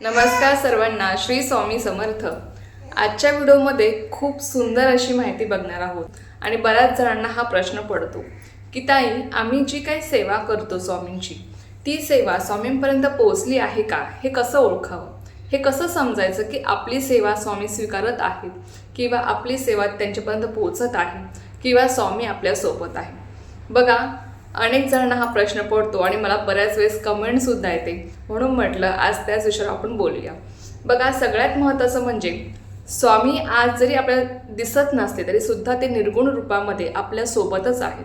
नमस्कार सर्वांना श्री स्वामी समर्थ. आजच्या व्हिडिओमध्ये खूप सुंदर अशी माहिती बघणार आहोत आणि बऱ्याच जणांना हा प्रश्न पडतो की ताई आम्ही जी काही सेवा करतो स्वामींची ती सेवा स्वामींपर्यंत पोहोचली आहे का? हे कसं ओळखावं? हे कसं समजायचं की आपली सेवा स्वामी स्वीकारत आहेत किंवा आपली सेवा त्यांच्यापर्यंत पोहोचत आहे किंवा स्वामी आपल्यासोबत आहे? बघा अनेक जणांना हा प्रश्न पडतो आणि मला बऱ्याच वेळेस कमेंटसुद्धा येते. म्हणून म्हटलं आज त्याच विषयावर आपण बोलूया. बघा सगळ्यात महत्त्वाचं म्हणजे स्वामी आज जरी आपल्याला दिसत नसते तरीसुद्धा ते निर्गुण रूपामध्ये आपल्यासोबतच आहेत.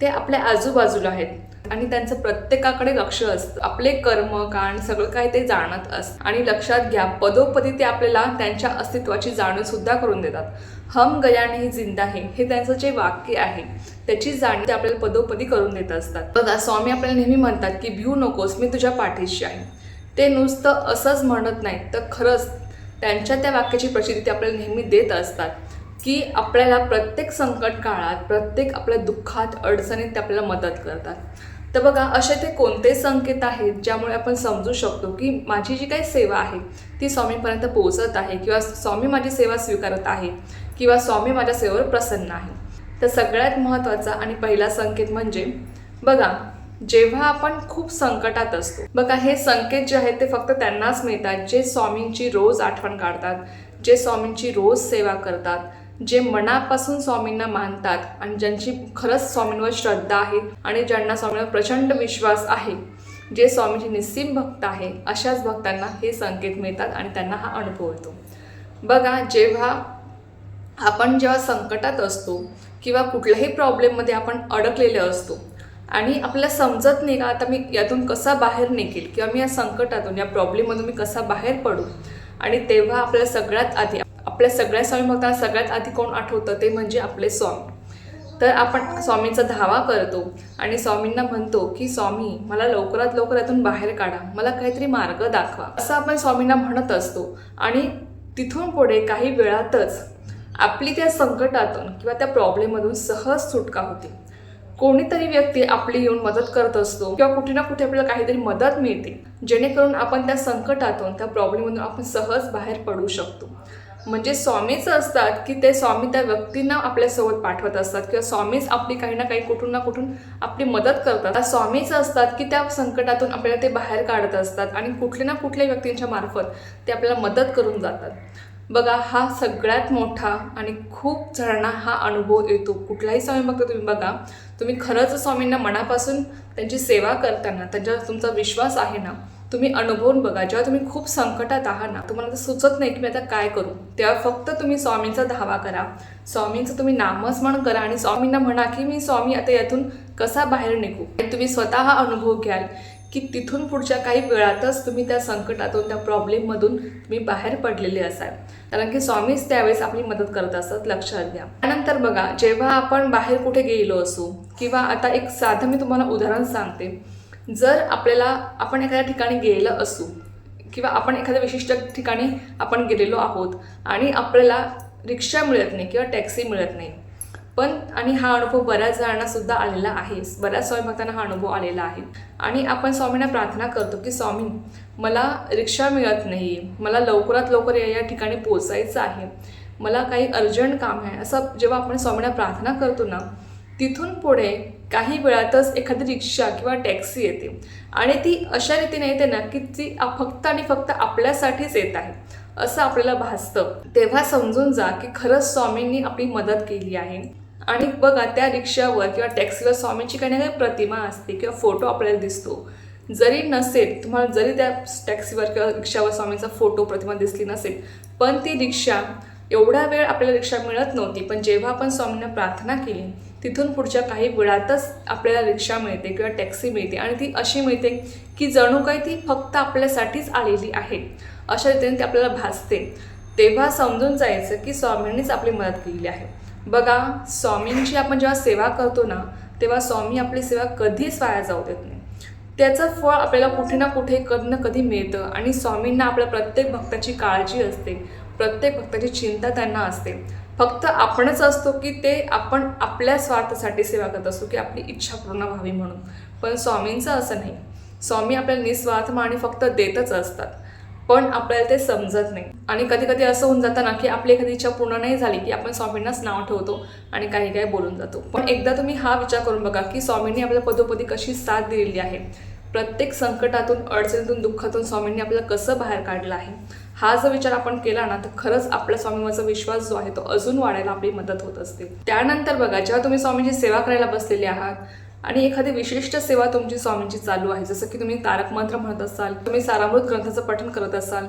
ते आपल्या आजूबाजूला आहेत. आणि त्यांचं प्रत्येकाकडे लक्ष असतं. आपले कर्म काण सगळं काय ते जाणत असतं. आणि लक्षात घ्या पदोपदी ते आपल्याला त्यांच्या अस्तित्वाची जाणीव सुद्धा करून देतात. हम गया नाही जिंदा हे हे त्यांचं जे वाक्य आहे त्याची जाणीव ते आपल्याला पदोपदी करून देत असतात. बघा स्वामी आपल्याला नेहमी म्हणतात की भिऊ नकोस मी तुझ्या पाठीशी आहे. ते नुसतं असंच म्हणत नाही तर खरंच त्यांच्या त्या वाक्याची प्रचिती ते आपल्याला नेहमी देत असतात की आपल्याला प्रत्येक संकट काळात प्रत्येक आपल्या दुःखात अडचणीत ते आपल्याला मदत करतात. तर बघा असे ते कोणते संकेत आहेत ज्यामुळे आपण समजू शकतो की माझी जी काही सेवा आहे ती स्वामीपर्यंत पोहोचत आहे किंवा स्वामी माझी सेवा स्वीकारत आहे किंवा स्वामी माझ्या सेवेवर प्रसन्न आहे. तर सगळ्यात महत्त्वाचा आणि पहिला संकेत म्हणजे बघा जेव्हा आपण खूप संकटात असतो बघा हे संकेत जे आहेत ते फक्त त्यांनाच मिळतात जे स्वामींची रोज आठवण काढतात जे स्वामींची रोज सेवा करतात जे मनापासून स्वामींना मानतात आणि ज्यांची खरंच स्वामींवर श्रद्धा आहे आणि ज्यांना स्वामींवर प्रचंड विश्वास आहे जे स्वामींचे निस्सीम भक्त आहे अशाच भक्तांना हे संकेत मिळतात आणि त्यांना हा अनुभव येतो. बघा जेव्हा आपण जेव्हा संकटात असतो किंवा कुठल्याही प्रॉब्लेममध्ये आपण अडकलेले असतो आणि आपल्याला समजत नाही का आता मी यातून कसा बाहेर निघेल किंवा मी या संकटातून या प्रॉब्लेममधून मी कसा बाहेर पडू आणि तेव्हा आपल्याला सगळ्यात आधी आपल्या सगळ्या स्वामी भक्तांना सगळ्यात आधी कोण आठवतं ते म्हणजे आपले स्वामी. तर आपण स्वामींचा धावा करतो आणि स्वामींना म्हणतो की स्वामी मला लवकरात लवकर यातून बाहेर काढा. मला काहीतरी मार्ग दाखवा. असं आपण स्वामींना म्हणत असतो. आणि तिथून पुढे काही वेळातच आपली त्या संकटातून किंवा त्या प्रॉब्लेममधून सहज सुटका होते. कोणीतरी व्यक्ती आपली येऊन मदत करत असतो किंवा कुठे ना कुठे आपल्याला काहीतरी मदत मिळते जेणेकरून आपण त्या संकटातून त्या प्रॉब्लेममधून आपण सहज बाहेर पडू शकतो. म्हणजे स्वामीच असतात की ते स्वामी त्या व्यक्तींना आपल्यासोबत पाठवत असतात किंवा स्वामीच आपली काही ना काही कुठून ना कुठून आपली मदत करतात. स्वामीच असतात की त्या संकटातून आपल्याला ते बाहेर काढत असतात आणि कुठल्या ना कुठल्या व्यक्तींच्या मार्फत ते आपल्याला मदत करून जातात. बघा हा सगळ्यात मोठा आणि खूप जणांना हा अनुभव येतो. कुठलाही स्वामी भक्त तुम्ही बघा तुम्ही खरंच स्वामींना मनापासून त्यांची सेवा करताना त्यांच्यावर तुमचा विश्वास आहे ना तुम्ही अनुभवून बघा. जेव्हा तुम्ही खूप संकटात आहात ना तुम्हाला सुचत नाही की मी आता काय करू. तेव्हा फक्त तुम्ही स्वामींचा धावा करा. स्वामींचं तुम्ही नामस्मरण करा आणि स्वामींना म्हणा की मी स्वामी आता यातून कसा बाहेर निघू? आणि तुम्ही स्वतः हा अनुभव घ्याल की तिथून पुढच्या काही वेळातच तुम्ही त्या संकटातून त्या प्रॉब्लेममधून तुम्ही बाहेर पडलेले असाल. कारण की स्वामीच त्यावेळेस आपली मदत करत असतात लक्षात घ्या. त्यानंतर बघा जेव्हा आपण बाहेर कुठे गेलो असू किंवा आता एक साधं मी तुम्हाला उदाहरण सांगते. जर आपल्याला आपण एखाद्या ठिकाणी गेलं असू किंवा आपण एखाद्या विशिष्ट ठिकाणी आपण गेलेलो आहोत आणि आपल्याला रिक्षा मिळत नाही किंवा टॅक्सी मिळत नाही पण आणि हा अनुभव बऱ्याच जणांनासुद्धा आलेला आहे. बऱ्याच स्वामी भक्तांना हा अनुभव आलेला आहे. आणि आपण स्वामींना प्रार्थना करतो की स्वामी मला रिक्षा मिळत नाही. मला लवकरात लवकर या या ठिकाणी पोचायचं आहे. मला काही अर्जंट काम आहे. असं जेव्हा आपण स्वामींना प्रार्थना करतो ना तिथून पुढे काही वेळातच एखादी रिक्षा किंवा टॅक्सी येते. आणि ती अशा रीतीने येते ना की ती फक्त आणि फक्त आपल्यासाठीच येत आहे. असं आपल्याला भासतं. तेव्हा समजून जा की खरंच स्वामींनी आपली मदत केली आहे. आणि बघा त्या रिक्षावर किंवा टॅक्सीवर स्वामींची काही ना काही प्रतिमा असते किंवा फोटो आपल्याला दिसतो. जरी नसेल तुम्हाला जरी त्या टॅक्सीवर किंवा रिक्षावर स्वामींचा फोटो प्रतिमा दिसली नसेल पण ती रिक्षा एवढा वेळ आपल्याला रिक्षा मिळत नव्हती. पण जेव्हा आपण स्वामींना प्रार्थना केली तिथून पुढच्या काही वेळातच आपल्याला रिक्षा मिळते किंवा टॅक्सी मिळते आणि ती अशी मिळते की जणू काही ती फक्त आपल्यासाठीच आलेली आहे. अशा रीतीने ती आपल्याला भासते. तेव्हा समजून जायचं की स्वामींनीच आपली मदत केलेली आहे. बघा स्वामींची आपण जेव्हा सेवा करतो ना तेव्हा स्वामी आपली सेवा कधीच वाया जाऊ देत नाही. त्याचं फळ आपल्याला कुठे ना कुठे कधी ना कधी मिळतं आणि स्वामींना आपल्या प्रत्येक भक्ताची काळजी असते. प्रत्येक भक्ताची चिंता त्यांना असते. फक्त आपणच असतो की ते आपण आपल्या स्वार्थासाठी सेवा करत असतो की आपली इच्छा पूर्ण व्हावी म्हणून. पण स्वामींचं असं नाही. स्वामी आपल्याला निस्वार्थ आणि फक्त देतच असतात. पण आपल्याला ते समजत नाही. आणि कधी कधी असं होऊन जातं ना की आपली एखादी इच्छा पूर्ण नाही झाली की आपण स्वामींनाच नाव ठेवतो आणि काही काही बोलून जातो. पण एकदा तुम्ही हा विचार करून बघा की स्वामींनी आपल्या पदोपदी कशी साथ दिलेली आहे. प्रत्येक संकटातून अडचणीतून दुःखातून स्वामींनी आपल्याला कसं बाहेर काढलं आहे? हा जर विचार आपण केला ना तर खरंच आपल्या स्वामींवरचा विश्वास जो आहे तो अजून वाढायला आपली मदत होत असते. त्यानंतर बघा जेव्हा तुम्ही स्वामींची सेवा करायला बसलेले आहात आणि एखादी विशिष्ट सेवा तुमची स्वामींची चालू आहे जसं की तुम्ही तारक मंत्र म्हणत असाल तुम्ही सारामृत ग्रंथाचं पठण करत असाल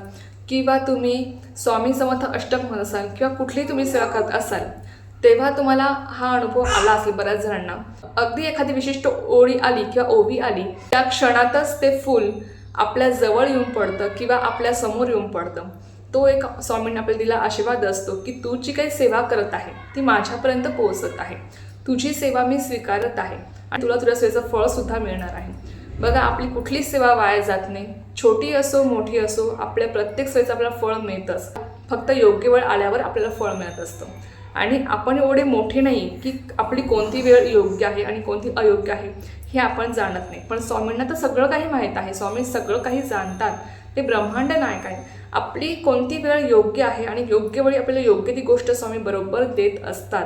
किंवा तुम्ही स्वामी समर्थ अष्टक म्हणत असाल किंवा कुठलीही तुम्ही सेवा करत असाल तेव्हा तुम्हाला हा अनुभव आला असेल बऱ्याच जणांना. अगदी एखादी विशिष्ट ओळी आली किंवा ओवी आली त्या क्षणातच ते फुल आपल्या जवळ येऊन पडतं किंवा आपल्यासमोर येऊन पडतं. तो एक स्वामींनी आपल्याला दिला आशीर्वाद असतो की तू जी काही सेवा करत आहे ती माझ्यापर्यंत पोहोचत आहे. तुझी सेवा मी स्वीकारत आहे आणि तुला तुझ्या सेवेचं फळ सुद्धा मिळणार आहे. बघा आपली कुठलीच सेवा वाया जात नाही. छोटी असो मोठी असो आपल्या प्रत्येक सेवेचं आपल्याला फळ मिळतंच. फक्त योग्य वेळ आल्यावर आपल्याला फळ मिळत असतं. आणि आपण एवढे मोठे नाही की आपली कोणती वेळ योग्य आहे आणि कोणती अयोग्य आहे. हे आपण जाणत नाही. पण स्वामींना तर सगळं काही माहीत आहे. स्वामी सगळं काही जाणतात. ते ब्रह्मांड नायक आहे आपली कोणती वेळ योग्य आहे आणि योग्य वेळी आपल्याला योग्य ती गोष्ट स्वामी बरोबर देत असतात?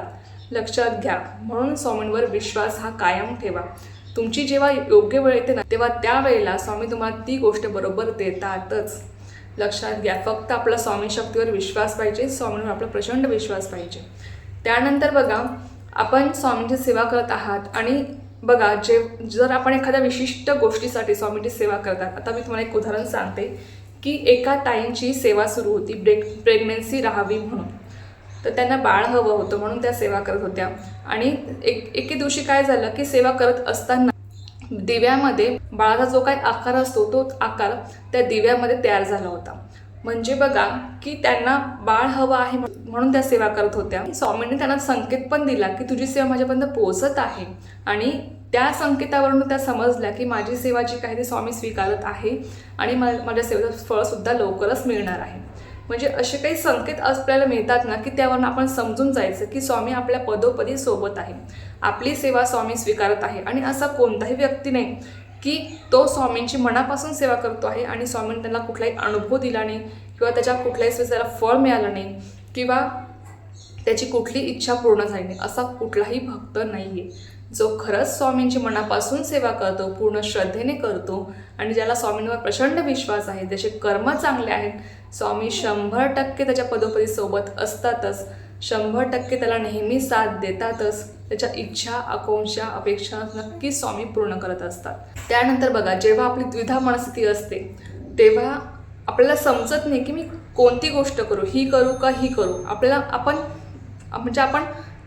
लक्षात घ्या. म्हणून स्वामींवर विश्वास हा कायम ठेवा. तुमची जेव्हा योग्य वेळ येते ना तेव्हा त्या वेळेला स्वामी तुम्हाला ती गोष्ट बरोबर देतातच. लक्षात घ्या. फक्त आपला स्वामी शक्तीवर विश्वास पाहिजे. स्वामींवर आपला प्रचंड विश्वास पाहिजे. त्यानंतर बघा आपण स्वामींची सेवा करत आहात आणि बघा जे जर आपण एखाद्या विशिष्ट गोष्टीसाठी स्वामींची सेवा करतात आता मी तुम्हाला एक उदाहरण सांगते की एका ताईंची सेवा सुरू होती ब्रेक प्रेग्नेन्सी राहावी म्हणून. तर त्यांना बाळ हवं होतं म्हणून त्या सेवा करत होत्या. आणि एक एके दिवशी काय झालं की सेवा करत असताना दिव्यामध्ये बाळाचा जो काही आकार असतो तो आकार त्या दिव्यामध्ये तयार झाला होता. म्हणजे बघा की त्यांना बाळ हवं आहे म्हणून त्या सेवा करत होत्या. स्वामींनी त्यांना संकेत पण दिला की तुझी सेवा माझ्यापर्यंत पोहोचत आहे. आणि त्या संकेतावरून त्या समजल्या की माझी सेवा जी काही ती स्वामी स्वीकारत आहे आणि मा- माझ्या सेवेचं फळसुद्धा लवकरच मिळणार आहे. म्हणजे असे काही संकेत आपल्याला मिळतात ना की त्यावरून आपण समजून जायचं की स्वामी आपल्या पदोपदी सोबत आहे. आपली सेवा स्वामी स्वीकारत आहे. आणि असा कोणताही व्यक्ती नाही की तो स्वामींची मनापासून सेवा करतो आहे आणि स्वामींनी त्यांना कुठलाही अनुभव दिला नाही किंवा त्याच्या कुठल्याही वेळेस त्याला फळ मिळालं नाही किंवा त्याची कुठली इच्छा पूर्ण झाली नाही असा कुठलाही भक्त नाही आहे जो खरंच स्वामींची मनापासून सेवा करतो पूर्ण श्रद्धेने करतो आणि ज्याला स्वामींवर प्रचंड विश्वास आहे त्याचे कर्म चांगले आहेत स्वामी शंभर टक्के त्याच्या पदोपदी सोबत असतातच. शंभर टक्के त्याला नेहमी साथ देतातच. त्याच्या इच्छा आकांक्षा अपेक्षा नक्की स्वामी पूर्ण करत असतात. त्यानंतर बघा जेव्हा आपली द्विधा मनस्थिती असते तेव्हा आपल्याला समजत नाही की मी कोणती गोष्ट करू ही करू का ही करू. आपल्याला आपण म्हणजे आपण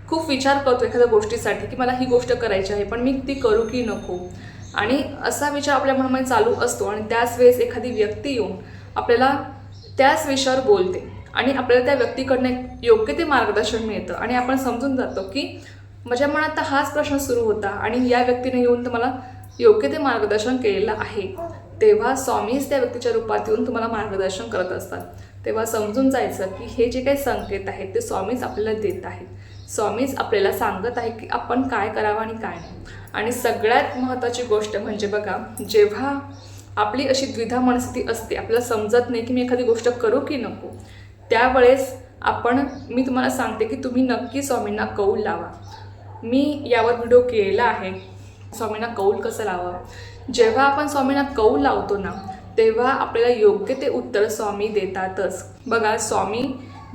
खूप विचार करतो एखाद्या गोष्टीसाठी की मला ही गोष्ट करायची आहे पण मी ती करू की नको. आणि असा विचार आपल्या मनामध्ये चालू असतो आणि त्याच वेळेस एखादी व्यक्ती येऊन आपल्याला त्याच विषयावर बोलते. आणि आपल्याला त्या व्यक्तीकडनं योग्य ते मार्गदर्शन मिळतं. आणि आपण समजून जातो की माझ्या मनात तर हाच प्रश्न सुरू होता आणि या व्यक्तीने येऊन तुम्हाला योग्य ते मार्गदर्शन केलेलं आहे. तेव्हा स्वामीच त्या व्यक्तीच्या रूपात येऊन तुम्हाला मार्गदर्शन करत असतात. तेव्हा समजून जायचं की हे जे काही संकेत आहेत ते स्वामीच आपल्याला देत आहेत. स्वामीच आपल्याला सांगत आहे की आपण काय करावं आणि काय नाही. आणि सगळ्यात महत्त्वाची गोष्ट म्हणजे बघा जेव्हा आपली अशी द्विधा मनस्थिती असते आपल्याला समजत नाही की मी एखादी गोष्ट करू की नको त्यावेळेस आपण मी तुम्हाला सांगते की तुम्ही नक्की स्वामींना कौल लावा. मी यावर व्हिडिओ केलेला आहे. स्वामींना कौल कसं लावावं? जेव्हा आपण स्वामींना कौल लावतो ना तेव्हा आपल्याला योग्य ते उत्तर स्वामी देतातच. बघा स्वामी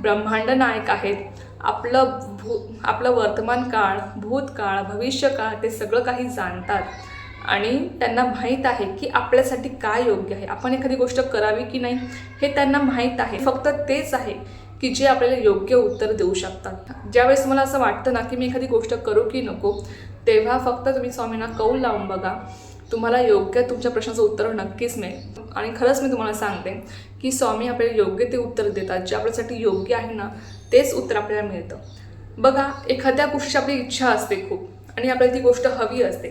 ब्रह्मांड नायक आहेत. आपलं भू आपलं वर्तमान काळ भूतकाळ भविष्यकाळ ते सगळं काही जाणतात. आणि त्यांना माहीत आहे की आपल्यासाठी काय योग्य आहे. आपण एखादी गोष्ट करावी की नाही हे त्यांना माहीत आहे. फक्त तेच आहे की जे आपल्याला योग्य उत्तर देऊ शकतात. ज्यावेळेस तुम्हाला असं वाटतं ना की मी एखादी गोष्ट करू की नको तेव्हा फक्त तुम्ही स्वामींना कौल लावून बघा. तुम्हाला योग्य तुमच्या प्रश्नाचं उत्तर नक्कीच मिळेल. आणि खरंच मी तुम्हाला सांगते की स्वामी आपल्याला योग्य ते उत्तर देतात. जे आपल्यासाठी योग्य आहे ना तेच उत्तर आपल्याला मिळतं. बघा एखाद्या गोष्टीची आपली इच्छा असते खूप आणि आपल्याला ती गोष्ट हवी असते.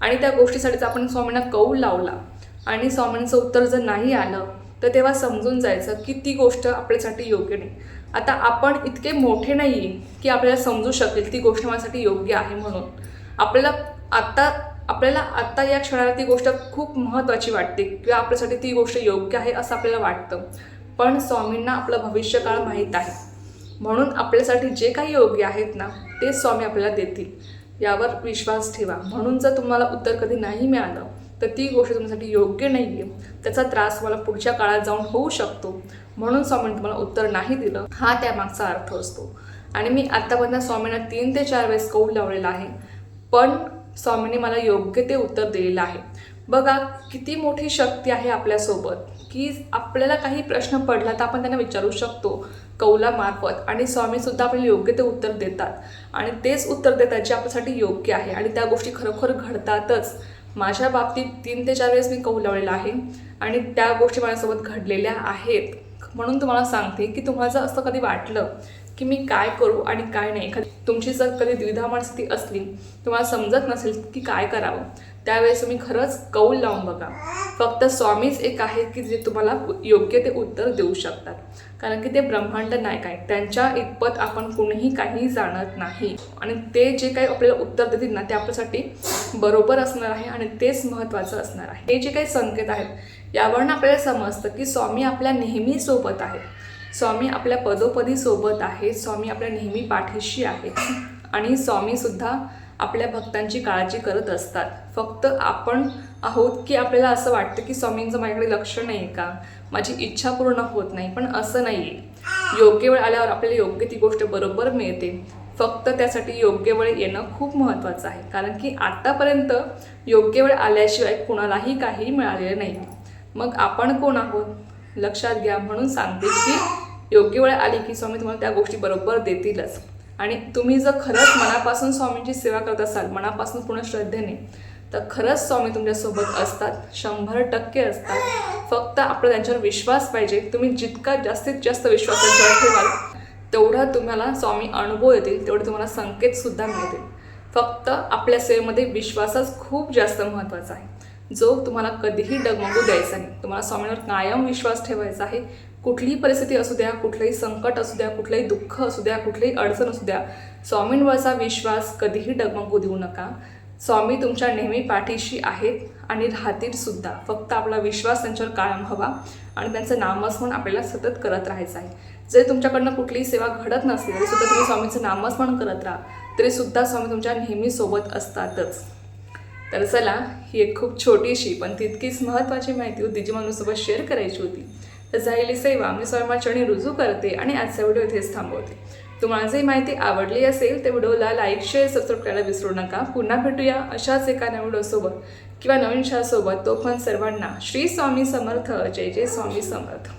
आणि त्या गोष्टीसाठीच आपण स्वामींना कौल लावला. आणि स्वामींचं उत्तर जर नाही आलं तर तेव्हा समजून जायचं की ती गोष्ट आपल्यासाठी योग्य नाही. आता आपण इतके मोठे नाही आहे की आपल्याला समजू शकेल ती गोष्ट माझ्यासाठी योग्य आहे म्हणून. आपल्याला आत्ता आपल्याला आत्ता या क्षणाला ती गोष्ट खूप महत्त्वाची वाटते किंवा आपल्यासाठी ती गोष्ट योग्य आहे असं आपल्याला वाटतं. पण स्वामींना आपलं भविष्यकाळ माहीत आहे. म्हणून आपल्यासाठी जे काही योग्य आहेत ना ते स्वामी आपल्याला देतील. यावर विश्वास ठेवा. म्हणून जर तुम्हाला उत्तर कधी नाही मिळालं तर ती गोष्ट तुमच्यासाठी योग्य नाही आहे त्याचा त्रास तुम्हाला पुढच्या काळात जाऊन होऊ शकतो. म्हणून स्वामींनी तुम्हाला उत्तर नाही दिलं. हा त्यामागचा अर्थ असतो. आणि मी आत्तापर्यंत स्वामींना तीन ते चार वेळेस कौल लावलेला आहे. पण स्वामींनी मला योग्य ते उत्तर दिलेलं आहे. बघा किती मोठी शक्ती आहे आपल्यासोबत की आपल्याला काही प्रश्न पडला तर आपण त्यांना विचारू शकतो कौलामार्फत. आणि स्वामीसुद्धा आपल्याला योग्य ते उत्तर देतात. आणि तेच उत्तर देतात जे आपल्यासाठी योग्य आहे. आणि त्या गोष्टी खरोखर घडतातच. माझ्या बाबतीत तीन ते चार वेळेस मी कौल लावलेला आहे आणि त्या गोष्टी माझ्यासोबत घडलेल्या आहेत. म्हणून तुम्हाला सांगते की तुम्हाला जर असं कधी वाटलं की मी काय करू आणि काय नाही एखादी तुमची जर कधी द्विधा मनस्थिती असली तुम्हाला समजत नसेल की काय करावं त्यावेळेस तुम्ही खरंच कौल लावून बघा. फक्त स्वामीच एक आहेत की जे तुम्हाला योग्य ते उत्तर देऊ शकतात. कारण की ते ब्रह्मांड नायक आहेत. त्यांच्या इतपत आपण कुणीही काही जाणत नाही. आणि ते जे काही आपल्याला उत्तर देतील ना ते आपल्यासाठी बरोबर असणार आहे आणि तेच महत्त्वाचं असणार आहे. हे जे काही संकेत आहेत यावरून आपल्याला समजतं की स्वामी आपल्या नेहमी सोबत आहेत. स्वामी आपल्या पदोपदी सोबत आहे स्वामी आपल्या नेहमी पाठीशी आहे आणि स्वामीसुद्धा आपल्या भक्तांची काळजी करत असतात. फक्त आपण आहोत की आपल्याला असं वाटतं की स्वामींचं माझ्याकडे लक्ष नाही आहे का? माझी इच्छा पूर्ण होत नाही पण असं नाही आहे योग्य वेळ आल्यावर आपल्याला योग्य ती गोष्ट बरोबर मिळते. फक्त त्यासाठी योग्य वेळ येणं खूप महत्त्वाचं आहे. कारण की आत्तापर्यंत योग्य वेळ आल्याशिवाय कुणालाही काही मिळालेलं नाही. मग आपण कोण आहोत? लक्षात घ्या. म्हणून सांगते की योग्य वेळ आली की स्वामी तुम्हाला त्या गोष्टी बरोबर देतीलच. आणि तुम्ही जर खरंच मनापासून स्वामींची सेवा करत असाल मनापासून पूर्ण श्रद्धेने तर खरंच स्वामी तुमच्यासोबत असतात शंभर टक्के असतात. फक्त आपला त्यांच्यावर विश्वास पाहिजे. तुम्ही जितका जास्तीत जास्त विश्वास त्यांच्यावर ठेवाल तेवढा तुम्हाला स्वामी अनुभव येतील तेवढे तुम्हाला संकेतसुद्धा मिळतील. फक्त आपल्या सेवेमध्ये विश्वासच खूप जास्त महत्त्वाचा आहे. जो तुम्हाला कधीही डगमगू द्यायचा नाही. तुम्हाला स्वामींवर कायम विश्वास ठेवायचा आहे. कुठलीही परिस्थिती असू द्या कुठलंही संकट असू द्या कुठलंही दुःख असू द्या कुठलीही अडचण असू द्या स्वामींवरचा विश्वास कधीही डगमगू देऊ नका. स्वामी तुमच्या नेहमी पाठीशी आहेत आणि राहतील सुद्धा. फक्त आपला विश्वास त्यांच्यावर कायम हवा आणि त्यांचं नामस्मरण आपल्याला सतत करत राहायचं आहे. जर तुमच्याकडनं कुठलीही सेवा घडत नसली तरी सुद्धा तुम्ही स्वामीचं नामस्मरण करत राहा. तरी सुद्धा स्वामी तुमच्या नेहमी सोबत असतातच. तर चला ही एक खूप छोटीशी पण तितकीच महत्त्वाची माहिती होती जी मला सोबत शेअर करायची होती. झालेली सेवा. मी स्वयंचरणी रुजू करते आणि आजचा व्हिडिओ इथेच थांबवते. तुम्हाला जर माहिती आवडली असेल तर व्हिडिओला लाईक शेअर सबस्क्राईब करायला विसरू नका. पुन्हा भेटूया अशाच एका नवीन व्हिडिओसोबत किंवा नवीन शासोबत तो पण सर्वांना श्री स्वामी समर्थ. जय जय स्वामी समर्थ.